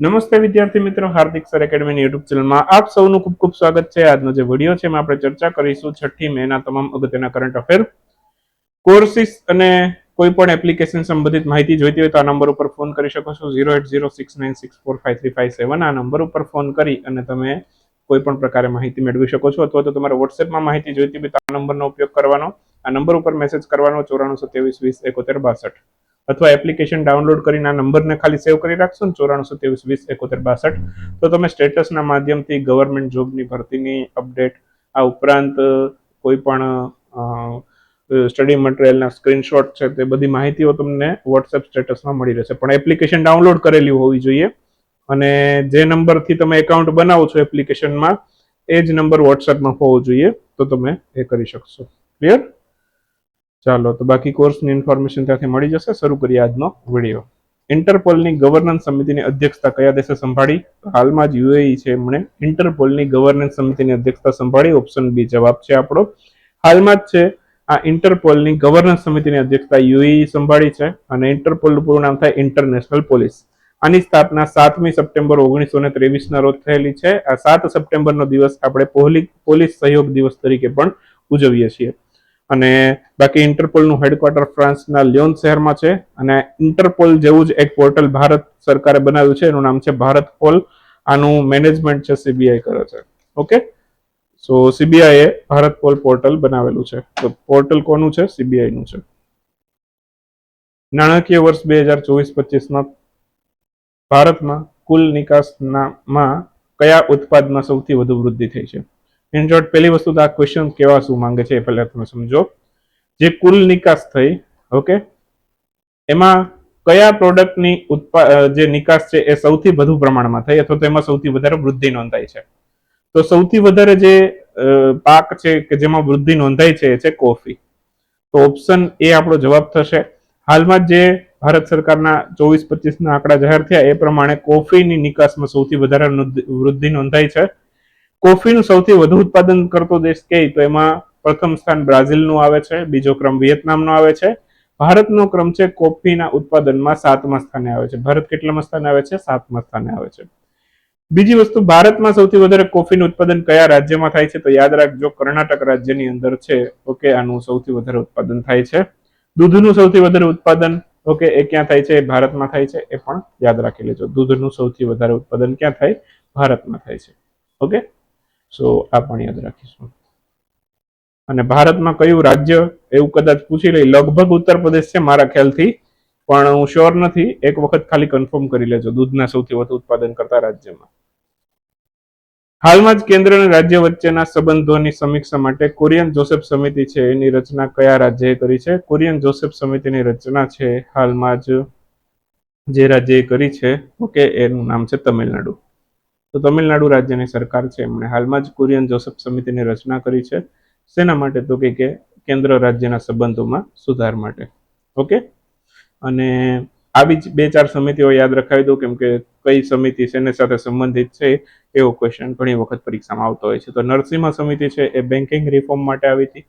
નમસ્તે વિદ્યાર્થી મિત્રો, હાર્દિક સર એકેડમીની યુટ્યુબ ચેનલમાં આપ સૌનું ખૂબ ખૂબ સ્વાગત છે. આજનો જે વીડિયો છે એમાં આપણે ચર્ચા કરીશું છઠ્ઠી મેના તમામ અગત્યના કરંટ અફેર કોર્સિસ અને કોઈ પણ એપ્લિકેશન સંબંધિત માહિતી જોઈતી હોય તો આ નંબર ઉપર ફોન કરી શકો છો. Zero eight zero six nine six four five three five seven. આ નંબર ઉપર ફોન કરી અને તમે કોઈ પણ પ્રકારે માહિતી મેળવી શકો છો અથવા તો તમારે વોટ્સએપમાં માહિતી જોઈતી હોય તો આ નંબરનો ઉપયોગ કરવાનો. આ નંબર ઉપર મેસેજ કરવાનો ચોરાણું સત્યાવીસ વીસ એકોતેર બાસઠ. અથવા એપ્લિકેશન ડાઉનલોડ કરીને આ નંબરને ખાલી સેવ કરી રાખશો ને ચોરાણું ત્રેવીસ, વીસ, એકોતેર, બાસઠ, તો તમે સ્ટેટસના માધ્યમથી ગવર્મેન્ટ જોબની ભરતીની અપડેટ આ ઉપરાંત કોઈ પણ સ્ટડી મટીરિયલના સ્ક્રીનશોટ છે તે બધી માહિતીઓ તમને વોટ્સએપ સ્ટેટસમાં મળી રહેશે. પણ એપ્લિકેશન ડાઉનલોડ કરેલી હોવી જોઈએ અને જે નંબરથી તમે એકાઉન્ટ બનાવો છો એપ્લિકેશનમાં એ જ નંબર વોટ્સએપમાં હોવો જોઈએ, તો તમે એ કરી શકશો. ક્લિયર ચાલો, તો બાકી કોર્સની ઇન્ફોર્મેશન ત્યાંથી મળી જશે. શરૂ કરીએ આજનો વીડિયો ઇન્ટરપોલની ગવર્નન્સ સમિતિની અધ્યક્ષતા કયા દેશે સંભાળી? હાલમાં જ યુએઈ છે એમણે ઇન્ટરપોલની ગવર્નન્સ સમિતિની અધ્યક્ષતા સંભાળી. ઓપ્શન બી જવાબ છે આપણો. હાલમાં જ છે, આ ઇન્ટરપોલની ગવર્નન્સ સમિતિની અધ્યક્ષતા યુએઈ સંભાળી છે અને ઇન્ટરપોલનું પૂરું નામ થાય ઇન્ટરનેશનલ પોલીસ આની સ્થાપના સાતમી સપ્ટેમ્બર ઓગણીસો ને ત્રેવીસના રોજ થયેલી છે. આ સાત સપ્ટેમ્બરનો દિવસ આપણે પોલી પોલીસ સહયોગ દિવસ તરીકે પણ ઉજવીએ છીએ. અને બાકી ઇન્ટરપોલનું હેડક્વાર્ટર ફ્રાન્સના લિયોન શહેરમાં છે અને ઇન્ટરપોલ જેવું જ એક પોર્ટલ ભારત સરકારે બનાવ્યું છે, એનું નામ છે ભારત પોલ. આનું મેનેજમેન્ટ છે સીબીઆઈ કરે છે. ઓકે સો સીબીઆઈએ ભારત પોલ પોર્ટલ બનાવેલું છે. તો પોર્ટલ કોનું છે? સીબીઆઈનું છે. નાણાકીય વર્ષ બે હજાર ચોવીસ પચીસમાં ભારતમાં કુલ નિકાસનામાં કયા ઉત્પાદમાં સૌથી વધુ વૃદ્ધિ થઈ છે? ઇન શોર્ટ પહેલી વસ્તુ તો આ ક્વેશ્ચન કેવા શું માંગે છે એ પહેલા તમે સમજો. જે કુલ નિકાસ થઈ ઓકે એમાં કયા પ્રોડક્ટની ઉત્પા જે નિકાસ છે એ સૌથી વધુ પ્રમાણમાં થઈ અથવા તો એમાં સૌથી વધારે વૃદ્ધિ નોંધાઈ છે? તો સૌથી વધારે જે પાક છે કે જેમાં વૃદ્ધિ નોંધાઈ છે એ છે કોફી. તો ઓપ્શન એ આપણો જવાબ થશે. હાલમાં જ ભારત સરકારના ચોવીસ પચીસના આંકડા જાહેર થયા એ પ્રમાણે કોફીની નિકાસમાં સૌથી વધારે વૃદ્ધિ નોંધાઈ છે. કોફીનું સૌથી વધુ ઉત્પાદન કરતો દેશ કે તો એમાં પ્રથમ સ્થાન બ્રાઝિલનું આવે છે, બીજો ક્રમ વિયેતનામનો આવે છે. ભારતનો ક્રમ છે કોફીના ઉત્પાદનમાં સાતમા સ્થાને આવે છે. ભારત કેટલામાં સ્થાને આવે છે? સાતમા સ્થાને આવે છે. બીજી વસ્તુ, ભારતમાં સૌથી વધારે કોફીનું ઉત્પાદન કયા રાજ્યમાં થાય છે? તો યાદ રાખજો, કર્ણાટક રાજ્યની અંદર છે, ઓકે, આનું સૌથી વધારે ઉત્પાદન થાય છે. દૂધનું સૌથી વધારે ઉત્પાદન, ઓકે, એ ક્યાં થાય છે? એ ભારતમાં થાય છે, એ પણ યાદ રાખી લેજો. દૂધનું સૌથી વધારે ઉત્પાદન ક્યાં થાય? ભારતમાં થાય છે. ઓકે? સો આ પણ યાદ રાખીશું. અને ભારતમાં કયું રાજ્ય, એવું કદાચ પૂછી લઈ, લગભગ ઉત્તર પ્રદેશ છે મારા ખ્યાલથી, પણ હું શ્યોર નથી, એક વખત ખાલી કન્ફર્મ કરી લેજો, દૂધના સૌથી વધુ ઉત્પાદન કરતા રાજ્યમાં. હાલમાં જ કેન્દ્ર અને રાજ્ય વચ્ચેના સંબંધોની સમીક્ષા માટે કોરિયન જોસેફ સમિતિ છે, એની રચના કયા રાજ્યએ કરી છે? કોરિયન જોસેફ સમિતિની રચના છે હાલમાં જ જે રાજ્યએ કરી છે, ઓકે, એનું નામ છે તમિલનાડુ. તો તમિલનાડુ રાજ્યની સરકાર છે. એમણે હાલમાં જ કુરિયન જોસેફ સમિતિની રચના કરી છે. શેના માટે તો કે કેન્દ્ર રાજ્યના સંબંધોમાં સુધાર માટે. ઓકે? અને આવી જ બે ચાર સમિતિઓ યાદ રખાવી દઉં, કેમ કે કઈ સમિતિ શેને સાથે સંબંધિત છે એવો ક્વેશ્ચન ઘણી વખત પરીક્ષામાં આવતો હોય છે. તો નરસિંહ સમિતિ છે, એ બેન્કિંગ રિફોર્મ માટે આવી હતી.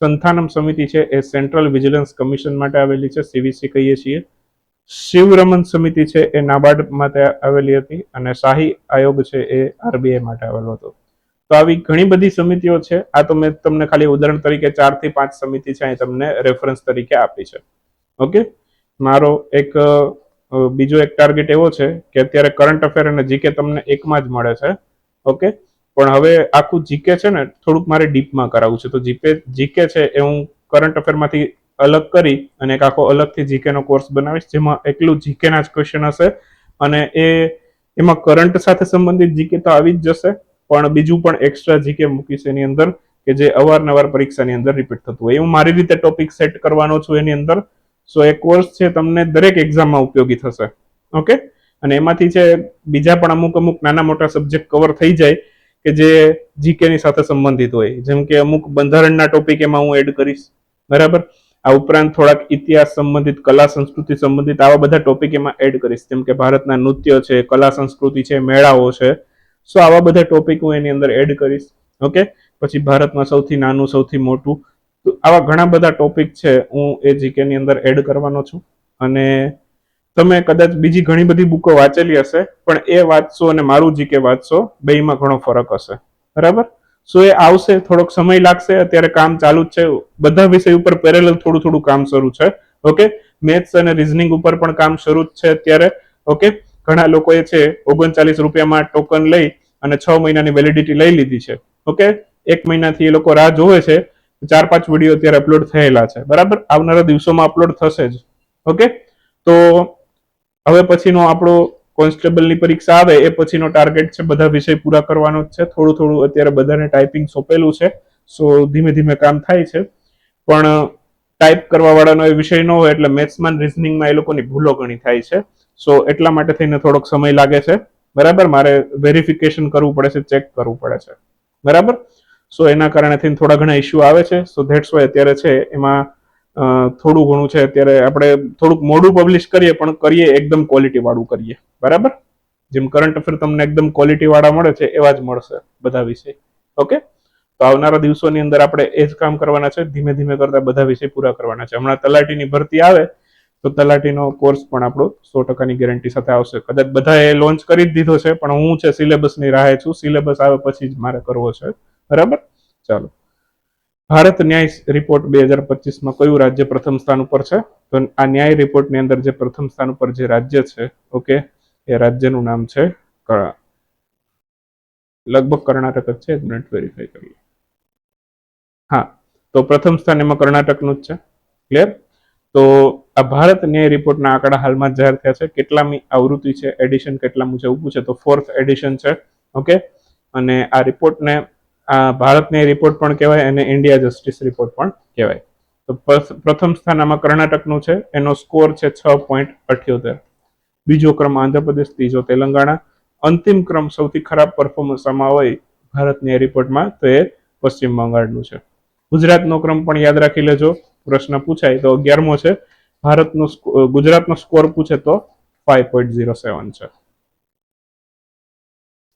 સંથાનમ સમિતિ છે, એ સેન્ટ્રલ વિજિલન્સ કમિશન માટે આવેલી છે સીવીસી કહીએ છીએ. શિવરમન સમિતિ છે એ નાબાર્ડ માટે આવેલી હતી અને શાહી આયોગ છે એ આરબીઆઈ માટે આવેલો હતો. તો આવી ઘણી બધી સમિતિઓ છે, આ તો મેં તમને ખાલી ઉદાહરણ તરીકે ચારથી પાંચ સમિતિ છે, અહીં તમને રેફરન્સ તરીકે આપી છે. ઓકે મારો એક બીજો એક ટાર્ગેટ એવો છે કે અત્યારે કરંટ અફેર અને જીકે તમને એકમાં જ મળે છે. ઓકે પણ હવે આખું જીકે છે ને, થોડુંક મારે ડીપમાં કરાવવું છે. તો જીપે જીકે છે એ હું કરંટ અફેરમાંથી અલગ કરી અને એક આખો અલગથી જીકે નો કોર્સ બનાવીશ, જેમાં એકલું જીકે ના જ ક્વેશ્ચન હશે. અને એ, એમાં કરંટ સાથે સંબંધિત જીકે તો આવી જ જશે, પણ બીજું પણ એક્સ્ટ્રા જીકે મૂકીશ એની અંદર, કે જે અવારનવાર પરીક્ષાની અંદર રિપીટ થતું હોય. હું મારી રીતે ટોપિક સેટ કરવાનો છું એની અંદર. સો એ કોર્સ છે તમને દરેક એક્ઝામમાં ઉપયોગી થશે. ઓકે અને એમાંથી છે, બીજા પણ અમુક અમુક નાના મોટા સબ્જેક્ટ કવર થઈ જાય, કે જે જીકેની સાથે સંબંધિત હોય. જેમ કે અમુક બંધારણના ટોપિક એમાં હું એડ કરીશ. બરાબર? આ ઉપરાંત થોડાક ઇતિહાસ સંબંધિત, કલા સંસ્કૃતિ સંબંધિત આવા બધા ટોપિક એમાં એડ કરીશ. જેમ કે ભારતના નૃત્ય છે, કલા સંસ્કૃતિ છે, મેળાઓ છે. સો આવા બધા ટોપિક હું એની અંદર એડ કરીશ. ઓકે પછી ભારતમાં સૌથી નાનું, સૌથી મોટું. તો આવા ઘણા બધા ટોપિક છે, હું એ જીકે ની અંદર એડ કરવાનો છું. અને તમે કદાચ બીજી ઘણી બધી બુકો વાંચેલી હશે, પણ એ વાંચશો અને મારું જીકે વાંચશો, બેયમાં ઘણો ફરક હશે. બરાબર? સો એ આવશે, થોડોક સમય લાગશે, અત્યારે કામ ચાલુ જ છે. બધા વિષય ઉપર પેરેલલ થોડું થોડું કામ શરૂ છે. ઓકે મેથ્સ અને રિઝનિંગ ઉપર પણ કામ શરૂ જ છે અત્યારે. ઓકે ઘણા લોકોએ છે, ઓગણચાલીસ રૂપિયામાં ટોકન લઈ અને છ મહિનાની વેલિડિટી લઈ લીધી છે. ઓકે એક મહિનાથી એ લોકો રાહ જોવે છે. ચાર પાંચ વીડિયો અત્યારે અપલોડ થયેલા છે. બરાબર? આવનારા દિવસોમાં અપલોડ થશે જ. ઓકે તો હવે પછીનો આપણો કોન્સ્ટેબલની પરીક્ષા આવે એ પછીનો ટાર્ગેટ છે બધા વિષય પૂરા કરવાનો જ છે. થોડું થોડું અત્યારે બધાને ટાઈપિંગ સોંપેલું છે. સો ધીમે ધીમે કામ થાય છે. પણ ટાઈપ કરવા વાળાનો એ વિષય ન હોય એટલે મેથ્સમાં રિઝનિંગમાં એ લોકોની ભૂલો ઘણી થાય છે. સો એટલા માટે થઈને થોડોક સમય લાગે છે. બરાબર? મારે વેરિફિકેશન કરવું પડે છે, ચેક કરવું પડે છે. બરાબર? સો એના કારણે થઈને થોડા ઘણા ઇસ્યુ આવે છે. સો ધેટ્સ વાય અત્યારે છે એમાં થોડું ઘણું છે, અત્યારે આપણે થોડુંક મોડું પબ્લિશ કરીએ, પણ કરીએ એકદમ ક્વોલિટી વાળું કરીએ. બરાબર? જેમ કરંટ અફેર તમને એકદમ ક્વોલિટી વાળા મળે છે, એવા જ મળશે બધા વિષય ઓકે? તો આવનારા દિવસોની અંદર આપણે એ જ કામ કરવાના છે, ધીમે ધીમે કરતા બધા વિષય પૂરા કરવાના છે. હમણાં તલાટીની ભરતી આવે, તો તલાટીનો કોર્સ પણ આપણો સો ટકાની ગેરંટી સાથે આવશે. કદાચ બધાએ લોન્ચ કરી જ દીધો છે, પણ હું છે સિલેબસની રાહે છું. સિલેબસ આવે પછી જ મારે કરવો છે. બરાબર? ચાલો. ભારત ન્યાય રિપોર્ટ બે હજાર પચીસમાં કયું રાજ્ય પ્રથમ સ્થાન ઉપર છે? તો આ ન્યાય રિપોર્ટની અંદર જે પ્રથમ સ્થાન ઉપર જે રાજ્ય છે, ઓકે, એ રાજ્યનું નામ છે લગભગ કર્ણાટક જ છે, એક મિનિટ વેરીફાઈ કરીએ. હા, તો પ્રથમ સ્થાન એમાં કર્ણાટકનું જ છે. ક્લિયર તો આ ભારત ન્યાય રિપોર્ટના આંકડા હાલમાં જાહેર થયા છે. કેટલામી આવૃત્તિ છે, એડિશન કેટલામું છે, એવું પૂછે તો ફોર્થ એડિશન છે, ઓકે? અને આ રિપોર્ટને આ ભારતની રિપોર્ટ પણ કહેવાય અને ઇન્ડિયા જસ્ટિસ રિપોર્ટ પણ કહેવાય. તો પ્રથ- પ્રથમ સ્થાન આમાં કર્ણાટકનું છે. એનો સ્કોર છે છ પોઈન્ટ અઠ્યોતેર. બીજો ક્રમ આંધ્રપ્રદેશ, ત્રીજો તેલંગાણા. અંતિમ ક્રમ સૌથી ખરાબ પરફોર્મન્સ આમાં હોય ભારતની રિપોર્ટમાં તો એ પશ્ચિમ બંગાળનું છે. ગુજરાતનો ક્રમ પણ યાદ રાખી લેજો. પ્રશ્ન પૂછાય તો અગિયારમો છે. ભારતનો ગુજરાતનો સ્કોર પૂછે તો ફાઈવ પોઈન્ટ ઝીરો સેવન છે.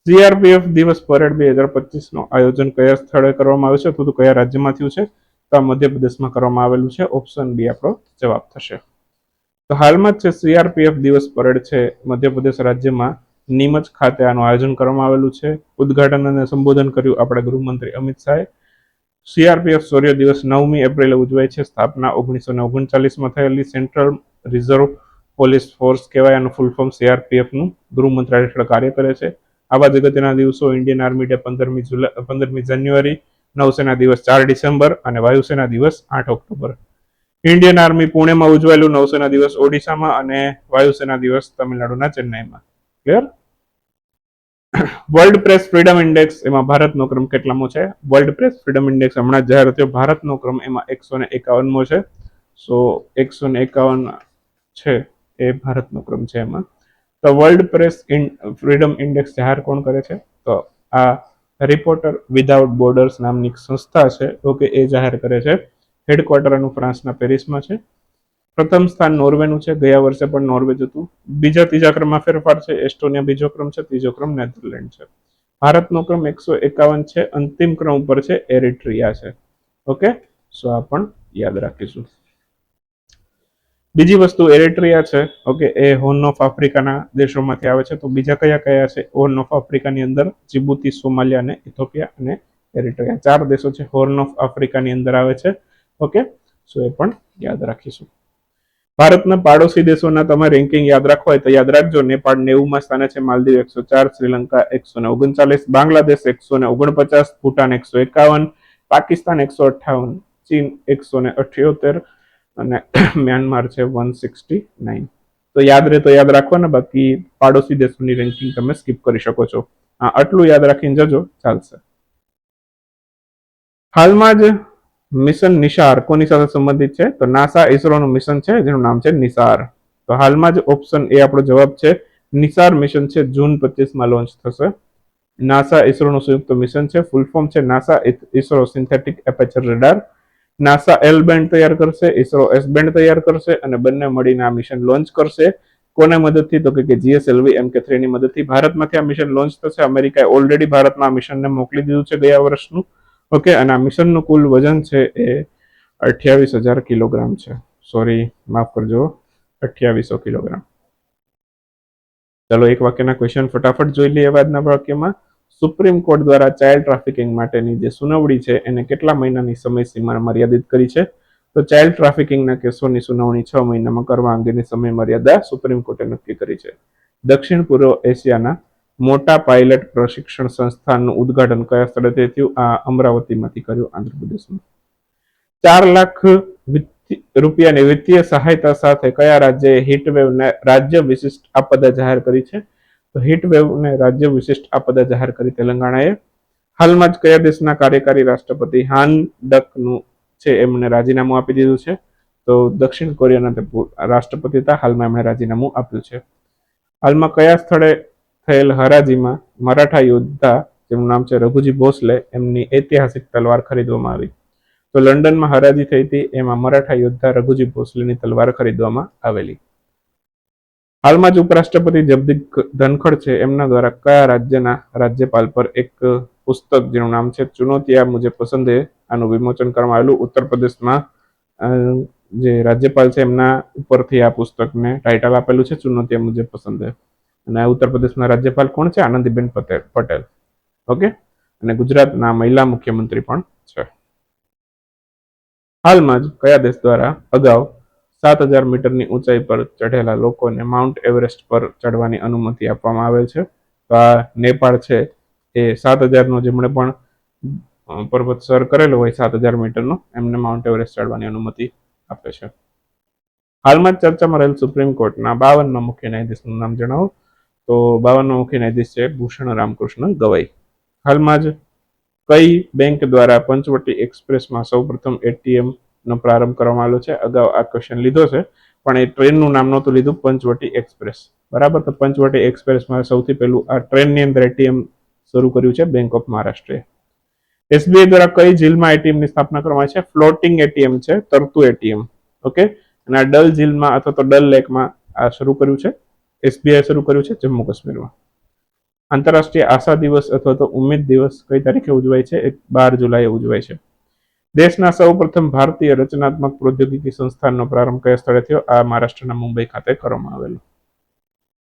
સીઆરપીએફ દિવસ પરેડ બે હજાર પચીસનું આયોજન કયા સ્થળે કરવામાં આવ્યું છે? અથવા તો કયા રાજ્યમાં થયું છે? તો આ મધ્યપ્રદેશમાં કરવામાં આવેલું છે. ઓપ્શન બી આપણો જવાબ થશે. તો હાલમાં જ છે સીઆરપીએફ દિવસ પરેડ છે. મધ્યપ્રદેશ રાજ્યમાં નીમચ ખાતે આનું આયોજન કરવામાં આવેલું છે. ઉદ્ઘાટન અને સંબોધન કર્યું આપણે ગૃહમંત્રી અમિત શાહે. સીઆરપીએફ શૌર્ય દિવસ નવમી એપ્રિલે ઉજવાય છે. સ્થાપના ઓગણીસો ને ઓગણચાલીસમાં થયેલી સેન્ટ્રલ રિઝર્વ પોલીસ ફોર્સ કહેવાય. આનું ફૂલ ફોર્મ સીઆરપીએફનું ગૃહ મંત્રાલય હેઠળ કાર્ય કરે છે. આવા જ અગત્યના દિવસો ઇન્ડિયન આર્મી ડે પંદરમી જુલાઈ પંદરમી જાન્યુઆરી, નૌસેના દિવસ ચાર ડિસેમ્બર અને વાયુસેના દિવસ આઠ ઓક્ટોબર. ઇન્ડિયન આર્મી પુણેમાં ઉજવાયેલું નૌસેના દિવસ ઓડિશામાં અને વાયુસેના દિવસ તમિલનાડુના ચેન્નાઈમાં. Clear world press freedom index એમાં ભારતનો ક્રમ કેટલામો છે? વર્લ્ડ પ્રેસ ફ્રીડમ ઇન્ડેક્સ હમણાં જાહેર થયો. ભારતનો ક્રમ એમાં એકસો ને એકાવનમો છે. સો એકસો ને એકાવન છે એ ભારતનો ક્રમ છે એમાં. તો વર્લ્ડ પ્રેસ ફ્રીડમ ઇન્ડેક્સ જાહેર કોણ કરે છે? તો આ રિપોર્ટર વિધાઉટ બોર્ડર્સ નામની સંસ્થા છે ઓકે એ જાહેર કરે છે. હેડક્વાર્ટર એનું ફ્રાન્સના પેરિસમાં છે. પ્રથમ સ્થાન નોર્વેનું છે, ગયા વર્ષે પણ નોર્વે હતું બીજા ત્રીજા ક્રમમાં ફેરફાર છે, એસ્ટોનિયા બીજો ક્રમ છે, ત્રીજો ક્રમ નેધરલેન્ડ છે. ભારતનો ક્રમ એકસો એકાવન છે, અંતિમ ક્રમ ઉપર છે, એરિટ્રિયા છે. ઓકે? સો આ પણ યાદ રાખીશું. બીજી વસ્તુ એરેટ્રિયા છે ઓકે એ હોર્ન ઓફ આફ્રિકાના દેશોમાંથી આવે છે. તો બીજા કયા કયા છે? હોર્ન ઓફ આફ્રિકાની અંદર જીબુતી, સોમાલિયા અને ઇથોપિયા અને એરેટ્રિયા. ચાર દેશો છે હોર્ન ઓફ આફ્રિકાની અંદર આવે છે ઓકે સો એ પણ યાદ રાખીશું. ભારતના પાડોશી દેશોના તમે રેન્કિંગ યાદ રાખવા હોય તો યાદ રાખજો. નેપાળ નેવુંમાં સ્થાને છે, માલદીવ એકસો ચાર, શ્રીલંકા એકસો ને ઓગણચાલીસ, બાંગ્લાદેશ એકસો ને ઓગણપચાસ, ભૂટાન એકસો એકાવન, પાકિસ્તાન એકસો અઠાવન ચીન એકસો ને અઠ્યોતેર અને મ્યાનમાર છે વન સિક્સટી નાઇન. તો યાદ રહે તો યાદ રાખવાના, બાકી પાડોશી દેશોની રેન્કિંગ તમે સ્કીપ કરી શકો છો. હા આટલું યાદ રાખીને જજો, ચાલશે. હાલમાં જ મિશન નિશાર કોની સાથે સંબંધિત છે? તો નાસા ઇસરોનું મિશન છે, જેનું નામ છે નિસાર. તો હાલમાં જ ઓપ્શન એ આપણો જવાબ છે, નિસાર મિશન છે, જૂન પચીસમાં લોન્ચ થશે. નાસા ઇસરોનું સંયુક્ત મિશન છે ફૂલ ફોર્મ છે, NASA ISRO synthetic aperture radar NASA L band તૈયાર કરશે ઇસરો એસ બેન્ડ તૈયાર કરશે અને બંને મળીને આ મિશન લોન્ચ કરશે. કોને મદદથી? તો કે જીએસએલવી એમ કે થ્રીની મદદથી ભારતમાંથી આ મિશન લોન્ચ થશે. અમેરિકાએ ઓલરેડી ભારતમાં આ મિશનને મોકલી દીધું છે ગયા વર્ષનું. ઓકે, અને આ મિશનનું કુલ વજન છે એ અઠ્યાવીસ હજાર કિલોગ્રામ છે. સોરી માફ કરજો, અઠ્યાવીસો કિલોગ્રામ. ચલો એક વાક્યના ક્વેશ્ચન ફટાફટ જોઈ લઈએ વાદના વાક્યમાં. સુપ્રીમ કોર્ટ દ્વારા ચાઇલ્ડ ટ્રાફિકિંગ માટેની જે સુનાવણી છે, એને કેટલા મહિનાની સમયસીમા મર્યાદિત કરી છે? તો ચાઇલ્ડ ટ્રાફિકિંગના કેસોની સુનાવણી છ મહિનામાં કરવા અંગેની સમય મર્યાદા સુપ્રીમ કોર્ટે નક્કી કરી છે. દક્ષિણ પૂર્વ એશિયાના મોટા પાયલટ પ્રશિક્ષણ સંસ્થાનનું ઉદ્ઘાટન કયા સ્થળે થયું? આ અમરાવતીમાંથી કર્યું આંધ્રપ્રદેશમાં ચાર લાખ રૂપિયાની વિત્તીય સહાયતા સાથે કયા રાજ્યએ હીટવેવને રાજ્ય વિશિષ્ટ આપદા જાહેર કરી છે? તો હીટ વેવને રાજ્ય વિશિષ્ટ આપદા જાહેર કરી તેલંગાણાએ હાલમાં જ કયા દેશના કાર્યકારી રાષ્ટ્રપતિ હાન ડકનું છે એમને રાજીનામું આપી દીધું છે? તો દક્ષિણ કોરિયાના રાષ્ટ્રપતિ હતા, હાલમાં એમણે રાજીનામું આપ્યું છે. હાલમાં કયા સ્થળે થયેલ હરાજીમાં મરાઠા યોદ્ધા, જેમનું નામ છે રઘુજી ભોસલે, એમની ઐતિહાસિક તલવાર ખરીદવામાં આવી. તો લંડનમાં હરાજી થઈ હતી, એમાં મરાઠા યોદ્ધા રઘુજી ભોસલેની તલવાર ખરીદવામાં આવેલી. હાલમાં જ ઉપરાષ્ટ્રપતિ જગદીપ ધનખડ છે. એમના દ્વારા કયા રાજ્યના રાજ્યપાલ પર એક પુસ્તક જેનું નામ છે? ચુનૌતી આ મુજબ પસંદ હે આનું વિમોચન કરવામાં આવેલું. ઉત્તર પ્રદેશમાં જે રાજ્યપાલ છે એમના ઉપરથી આ પુસ્તકને ટાઇટલ આપેલું છે. ચુનૌતી આ મુજબ પસંદ. હે અને ઉત્તર પ્રદેશના રાજ્યપાલ કોણ છે? આનંદીબેન પટેલ પટેલ. ઓકે? અને ગુજરાતના મહિલા મુખ્યમંત્રી પણ છે. હાલમાં જ કયા દેશ દ્વારા અગાઉ સાત હજાર મીટરની ઊંચાઈ પર ચઢેલા લોકોને માઉન્ટ એવરેસ્ટ પર ચડવાની અનુમતિ આપવામાં આવે છે. તો આ નેપાળ છે, એ સાત હજારનો જેમણે પણ પર્વત સર કરેલો હોય સાત હજાર મીટરનો, એમને માઉન્ટ એવરેસ્ટ ચડવાની અનુમતિ આપે છે. હાલમાં જ ચર્ચામાં રહેલ સુપ્રીમ કોર્ટના બાવનમાં મુખ્ય ન્યાયાધીશનું નામ જણાવો. તો બાવનનો મુખ્ય ન્યાયાધીશ છે ભૂષણ રામકૃષ્ણ ગવાઈ. હાલમાં જ કઈ બેંક દ્વારા પંચવટી એક્સપ્રેસમાં સૌપ્રથમ એટીએમ નો પ્રારંભ કરવામાં આવેલો છે. અગાઉ આ ક્વેશ્ચન લીધો છે, પણ એ ટ્રેનનું નામ નહોતું લીધું, પંચવટી એક્સપ્રેસ. બરાબર? તો પંચવટી એક્સપ્રેસમાં સૌથી પહેલું આ ટ્રેનની અંદર એટીએમ શરૂ કર્યું છે બેંક ઓફ મહારાષ્ટ્રએ એસબીઆઈ દ્વારા કઈ જીલમાં એટીએમની સ્થાપના કરવામાં છે? ફ્લોટિંગ એટીએમ છે, તરતું એટીએમ. ઓકે? અને આ ડલ જીલમાં અથવા તો ડલ લેકમાં આ શરૂ કર્યું છે. એસબીઆઈ શરૂ કર્યું છે જમ્મુ કાશ્મીરમાં. આંતરરાષ્ટ્રીય આશા દિવસ અથવા તો ઉમેદ દિવસ કઈ તારીખે ઉજવાય છે? એક બાર જુલાઈએ ઉજવાય છે. દેશના સૌપ્રથમ ભારતીય રચનાત્મક પ્રૌદ્યોગિકી સંસ્થાનનો પ્રારંભ કયા સ્થળે થયો? આ મહારાષ્ટ્રના મુંબઈ ખાતે કરવામાં આવેલો.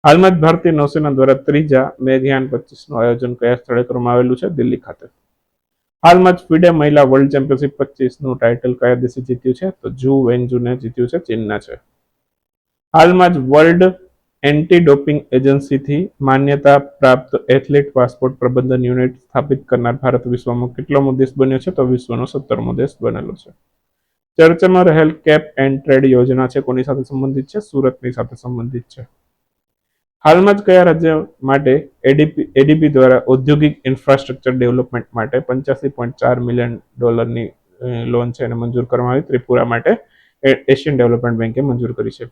હાલમાં જ ભારતીય નૌસેના દ્વારા ત્રીજા મેઘયાન પચીસનું આયોજન કયા સ્થળે કરવામાં આવેલું છે? દિલ્હી ખાતે. હાલમાં જ ફિડે મહિલા વર્લ્ડ ચેમ્પિયનશિપ પચીસનું ટાઇટલ કયા દેશે જીત્યું છે? તો જુ વેન્જુને જીત્યું છે, ચીનના છે. હાલમાં જ વર્લ્ડ એન્ટી ડોપિંગ એજન્સીથી માન્યતા પ્રાપ્ત એથ્લેટ પાસપોર્ટ પ્રબંધન યુનિટ સ્થાપિત કરનાર ભારત વિશ્વમાં કેટલોમો દેશ બન્યો છે? તો વિશ્વનો સત્તરમો દેશ બનેલો છે. ચર્ચામાં રહેલ કેપ એન્ડ ટ્રેડ યોજના છે, કોની સાથે સંબંધિત છે? સુરતની સાથે સંબંધિત છે. હાલમાં જ કયા રાજ્ય માટે એડીપી એડીપી દ્વારા ઔદ્યોગિક ઇન્ફ્રાસ્ટ્રક્ચર ડેવલપમેન્ટ માટે પંચ્યાસી પોઈન્ટ ચાર મિલિયન ડોલરની લોન છે એને મંજૂર કરવામાં આવી. ત્રિપુરા માટે એશિયન ડેવલપમેન્ટ બેન્કે મંજૂર કરી છે.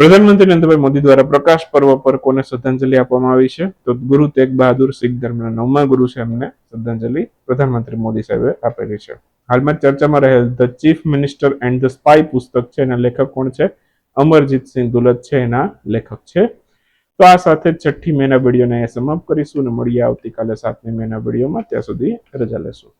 પ્રધાનમંત્રી નરેન્દ્રભાઈ મોદી દ્વારા પ્રકાશ પર્વ પર કોને શ્રદ્ધાંજલિ આપવામાં આવી છે? તો ગુરુ તેગ બહાદુર શીખ ધર્મના નવમા ગુરુ છે એમને શ્રદ્ધાંજલિ પ્રધાનમંત્રી મોદી સાહેબે આપેલી છે. હાલમાં ચર્ચામાં રહેલ the chief minister and the spy પુસ્તક છે, એના લેખક કોણ છે? અમરજીત સિંહ દુલત છે, એના લેખક છે. તો આ સાથે છઠ્ઠી મેના વિડીયોને સમાપ્ત કરીશું અને મળીએ આવતીકાલે સાતમી મેના વિડીયોમાં. ત્યાં સુધી રજા લેશું.